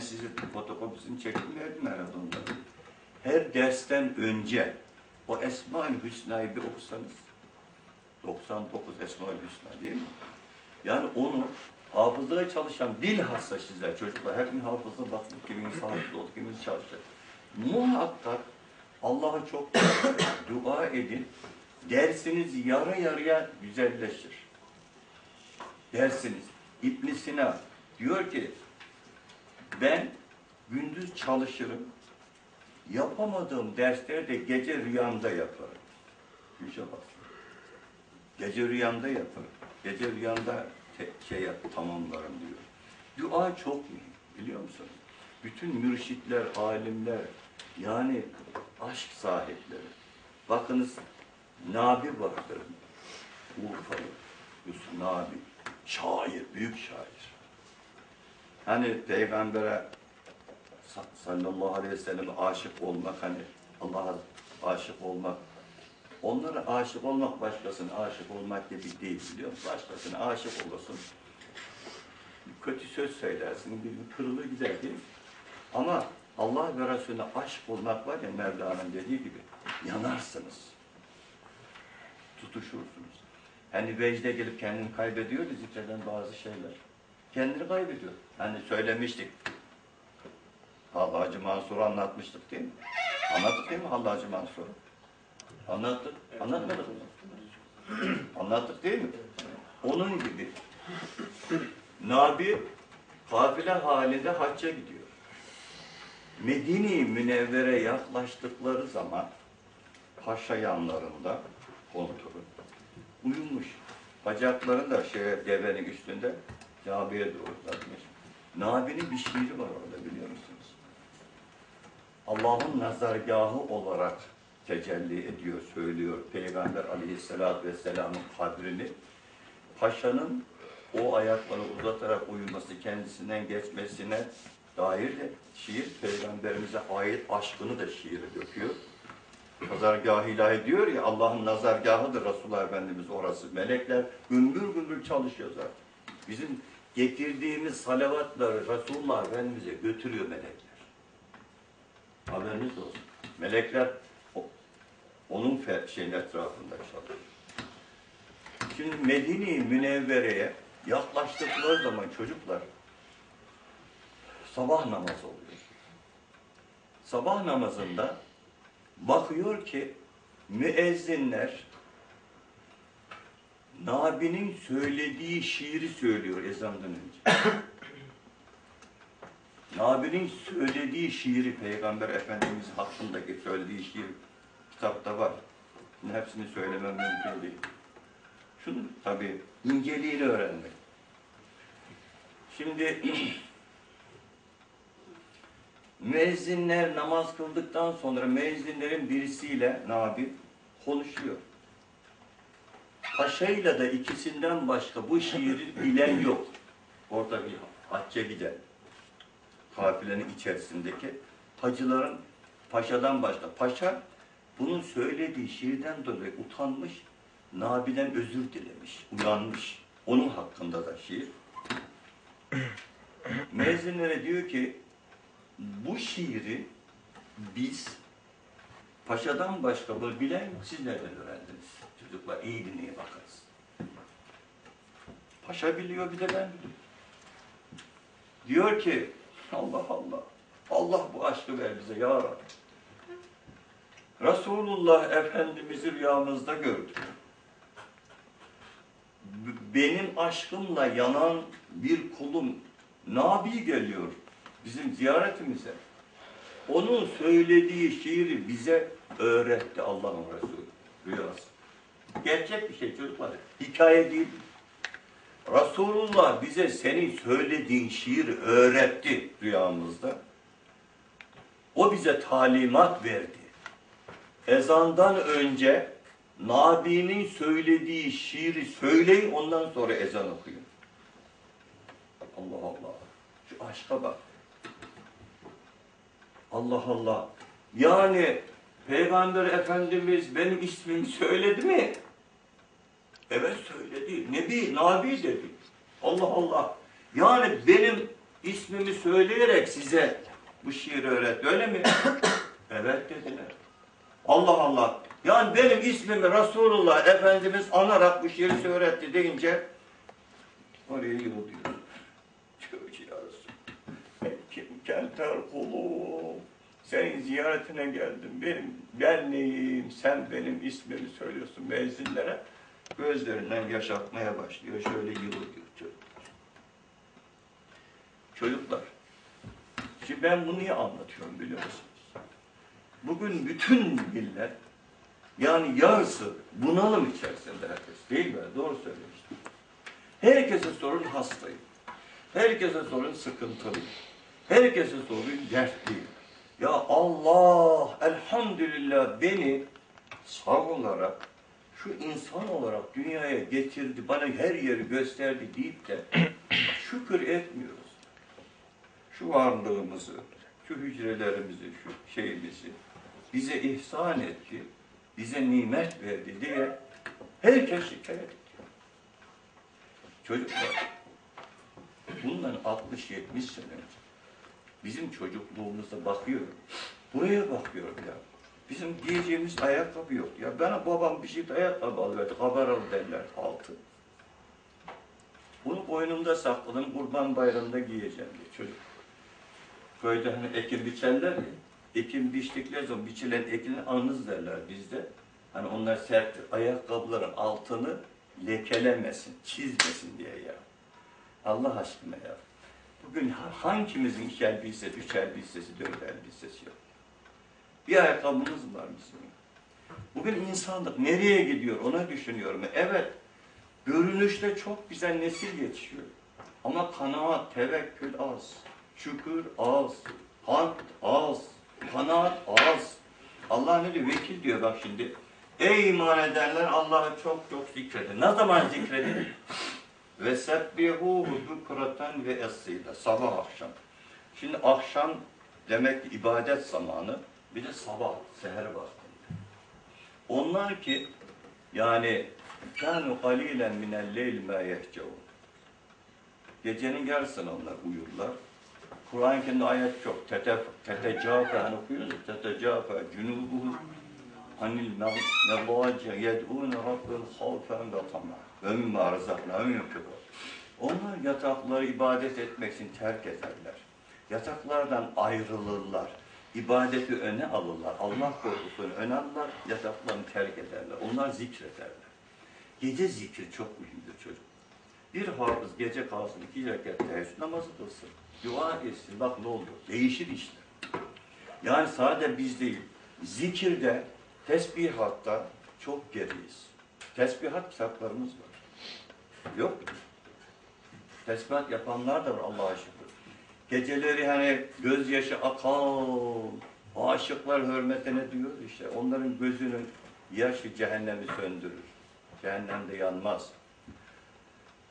size fotokopisini çektim verdim herhalde onları. Her dersten önce o Esma-ül Hüsna'yı bir okusanız 99 Esma-ül Hüsna değil mi? Yani onu hafızaya çalışan bilhassa sizler çocuklar her gün hafıza baktık kimimiz hafız olduk kimimiz çalışacak. Muhakkak Allah'a çok dua edin. Dersiniz yarı yarıya güzelleşir. Dersiniz. İbn Sina diyor ki ben gündüz çalışırım. Yapamadığım dersleri de gece rüyamda yaparım. Gülşe bak. Gece rüyamda yaparım. Gece rüyamda şey tamamlarım diyor. Dua çok mühim biliyor musunuz? Bütün mürşitler, alimler, yani aşk sahipleri. Bakınız Nabi vardır. Urfalı. Yusuf Nabi. Şair, büyük şair. Hani Peygamber'e sa- sallallahu aleyhi ve sellem aşık olmak hani Allah'a aşık olmak onlara aşık olmak başkasına aşık olmak gibi değil biliyor musun? Başkasına aşık olursun. Kötü söz söylersin, kırılır gider değil? Ama Allah ve Resulüne aşık olmak var ya Mevla'nın dediği gibi yanarsınız. Tutuşursunuz. Hani vecde gelip kendini kaybediyor ya zikreden bazı şeyler. Kendini kaybediyor. Hani söylemiştik. Hallacı Mansur'u anlatmıştık değil mi? Anlattık değil mi Hallacı Mansur'u? Anlattık. Anlatmadık mı? Anlattık değil mi? Onun gibi Nabi kafile halinde hacca gidiyor. Medine-i Münevvere yaklaştıkları zaman paşa yanlarında konturu uyumuş. Bacakları da şeye devenin üstünde Kabe'ye doğru uzatmış. Nabi'nin bir şiiri var orada biliyor musunuz? Allah'ın nazargahı olarak tecelli ediyor, söylüyor. Peygamber aleyhissalatü vesselamın kadrini paşanın o ayakları uzatarak uyuması, kendisinden geçmesine dair de şiir peygamberimize ait aşkını da şiire döküyor. Nazargahı ilahi diyor ya Allah'ın nazargahıdır Resulullah Efendimiz orası. Melekler gümbür gümbür çalışıyor zaten. Bizim getirdiğimiz salavatları Resulullah Efendimiz'e götürüyor melekler. Haberiniz olsun. Melekler onun şeyin etrafında çalışıyor. Şimdi Medine-i Münevvere'ye yaklaştıkları zaman çocuklar sabah namazı oluyor. Sabah namazında bakıyor ki müezzinler Nabi'nin söylediği şiiri söylüyor ezandan önce. Nabi'nin söylediği şiiri Peygamber Efendimiz hakkındaki söylediği şiir kitapta var. Şimdi hepsini söylemem mümkün değil. Şunu tabii inceliğini öğrenmek. Şimdi müezzinler namaz kıldıktan sonra müezzinlerin birisiyle Nabi konuşuyor. Paşa'yla da ikisinden başka bu şiiri bilen yok. Orada bir hacca giden kafilenin içerisindeki hacıların paşadan başka. Paşa bunun söylediği şiirden dolayı utanmış, Nabi'den özür dilemiş, uyanmış. Onun hakkında da şiir. Müezzinlere diyor ki, bu şiiri biz paşadan başka bilen. Siz nereden öğrendiniz? Çocuklar iyi dinleye bakarız. Paşa biliyor bir de ben. Diyor ki Allah Allah. Allah bu aşkı ver bize ya Rabbi. Resulullah Efendimiz'i rüyamızda gördük. Benim aşkımla yanan bir kulum Nabi geliyor bizim ziyaretimize. Onun söylediği şiiri bize öğretti Allah'ın Resulü rüyası. Gerçek bir şey çocuklar. Hikaye değil. Resulullah bize senin söylediğin şiiri öğretti rüyamızda. O bize talimat verdi. Ezandan önce Nabi'nin söylediği şiiri söyleyin ondan sonra ezan okuyun. Allah Allah. Şu aşka bak. Allah Allah. Yani Peygamber Efendimiz benim ismimi söyledi mi? Evet söyledi. Nebi, Nabi dedi. Allah Allah. Yani benim ismimi söyleyerek size bu şiiri öğretti. Öyle mi? evet dediler. Allah Allah. Yani benim ismimi Resulullah Efendimiz anarak bu şiiri öğretti deyince oraya yığılıyor. Çocuğu yarısı. Kim kelter kulum. Senin ziyaretine geldim. Benim, ben neyim? Sen benim ismimi söylüyorsun müezzinlere. Gözlerinden yaş akmaya başlıyor. Şöyle yığılıyor çocuk. Çocuklar. Şimdi ben bunu niye anlatıyorum biliyor musunuz? Bugün bütün millet yani yarısı bunalım içerisinde herkes. Değil mi? Doğru söylemiştim. Herkese sorun hastayım. Herkese sorun sıkıntılıyım. Herkese sorun dertliyim. Ya Allah elhamdülillah beni sağ olarak şu insan olarak dünyaya getirdi, bana her yeri gösterdi deyip de şükür etmiyoruz. Şu varlığımızı, şu hücrelerimizi, şu şeyimizi bize ihsan etti, bize nimet verdi diye herkes şikayet ediyor. Çocuklar, bundan 60-70 sene önce bizim çocukluğumuzda bakıyorum. Buraya bakıyorum ya. Bizim giyeceğimiz ayakkabı yok. Ya bana babam bir şey ayakkabı alıverdi. Kabaralı derler altı. Bunu boynumda sakladım. Kurban bayramında giyeceğim diye çocuk. Köyde hani ekin biçerler ya. Ekin biçtikleri zaman biçilen ekini anız derler bizde. Hani onlar sert ayakkabıların altını lekelemesin, çizmesin diye ya. Allah aşkına ya. Bugün ha- hangimizin iki elbisesi, üç elbisesi, dört elbisesi yok? Bir ayakkabımız var bizim. Bugün insanlık nereye gidiyor ona düşünüyorum. Evet, görünüşte çok güzel nesil yetişiyor. Ama kanaat, tevekkül az, şükür az, hamd az, kanaat az. Allah ne diyor? Vekil diyor bak şimdi. Ey iman edenler Allah'ı çok çok zikredin. Ne zaman zikredin? Ve sebbihuhu bukratan ve esila. Sabah akşam. Şimdi akşam demek ibadet zamanı. Bir de sabah, seher vaktinde. Onlar ki yani kânu qalilen minel leyl mâ yehcevun. Gecenin yarısını onlar uyurlar. Kur'an-ı Kerim'de ayet çok. Tete, tetecâfe, hani okuyoruz ya, tetecâfe, cunûbuhu anil mevâce yed'ûne rabbel havfen ve tamâ. Ve mimmâ rızaknâhum yunfikûn. Onlar yatakları ibadet etmek için terk ederler. Yataklardan ayrılırlar. İbadeti öne alırlar. Allah korkusunu öne alırlar. Yataklarını terk ederler. Onlar zikrederler. Gece zikri çok mühimdir çocuk. Bir hafız gece kalsın, iki rekat teheccüd namazı kılsın. Dua etsin. Bak ne oluyor? Değişir işler. Yani sadece biz değil. Zikirde, tesbihatta çok geriyiz. Tesbihat kitaplarımız var. Yok mu? Tesbihat yapanlar da var Allah'a şükür. Geceleri hani gözyaşı akan, aşıklar hürmetine diyoruz işte. Onların gözünün yaşı cehennemi söndürür. Cehennemde yanmaz.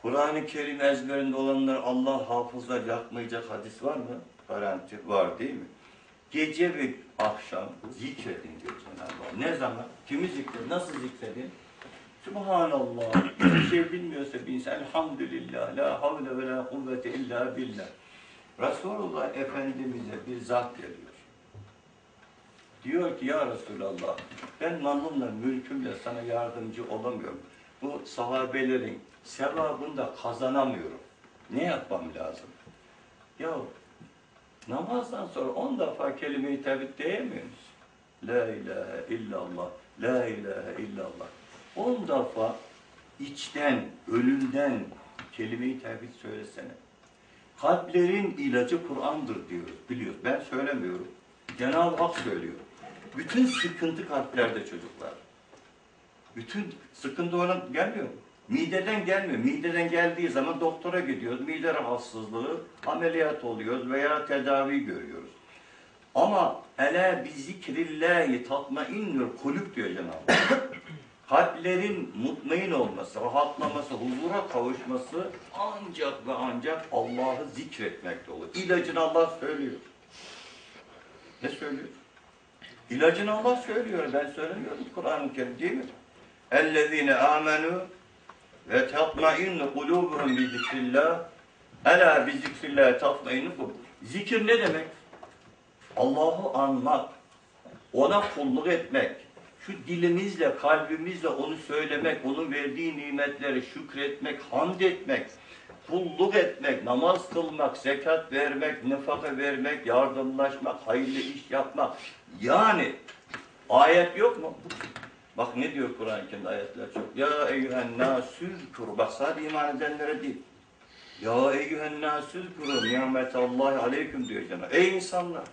Kur'an-ı Kerim ezberinde olanlar Allah hafızlar yakmayacak hadis var mı? Garanti var değil mi? Gece ve akşam zikredin diyor. Ne zaman? Kimi zikredin? Nasıl zikredin? Subhanallah. Bir şey bilmiyorsa bir insan elhamdülillah. La havle ve la kuvvete illa billah. Resulullah Efendimiz'e bir zat geliyor. Diyor ki ya Resulallah ben malımla mülkümle sana yardımcı olamıyorum. Bu sahabelerin sevabını da kazanamıyorum. Ne yapmam lazım? Ya namazdan sonra on defa kelime-i tevhid diyemiyor musun? La ilahe illallah, la ilahe illallah. On defa içten, ölümden kelime-i tevhid söylesene. Kalplerin ilacı Kur'an'dır diyoruz, biliyoruz. Ben söylemiyorum. Cenab-ı Hak söylüyor. Bütün sıkıntı kalplerde çocuklar. Bütün sıkıntı ona gelmiyor mu? Mideden gelmiyor. Mideden geldiği zaman doktora gidiyoruz. Mide rahatsızlığı, ameliyat oluyoruz veya tedavi görüyoruz. Ama ele bi zikrillahi tatmainnül kulüp diyor Cenab-ı Hak. Kalplerin mutmain olması, rahatlaması, huzura kavuşması ancak ve ancak Allah'ı zikretmekte olur. İlacını Allah söylüyor. Ne söylüyor? İlacını Allah söylüyor. Ben söylemiyorum Kur'an-ı Kerim değil mi? اَلَّذ۪ينَ آمَنُوا ve tatmainnu kulubuhum bi zikrillah Ela bi zikrillah tatmainul kulub. Zikir ne demek? Allah'ı anmak, ona kulluk etmek, şu dilimizle, kalbimizle onu söylemek, onun verdiği nimetleri şükretmek, hamd etmek, kulluk etmek, namaz kılmak, zekat vermek, nefaka vermek, yardımlaşmak, hayırlı iş yapmak. Yani ayet yok mu? Bak ne diyor Kur'an-ı Kerim'de ayetler çok. Ya eyyühen nasüzkuru. Bak sadece iman edenlere değil. Ya eyyühen nasüzkuru nimetallahi aleyküm diyor Cenab-ı Ey insanlar!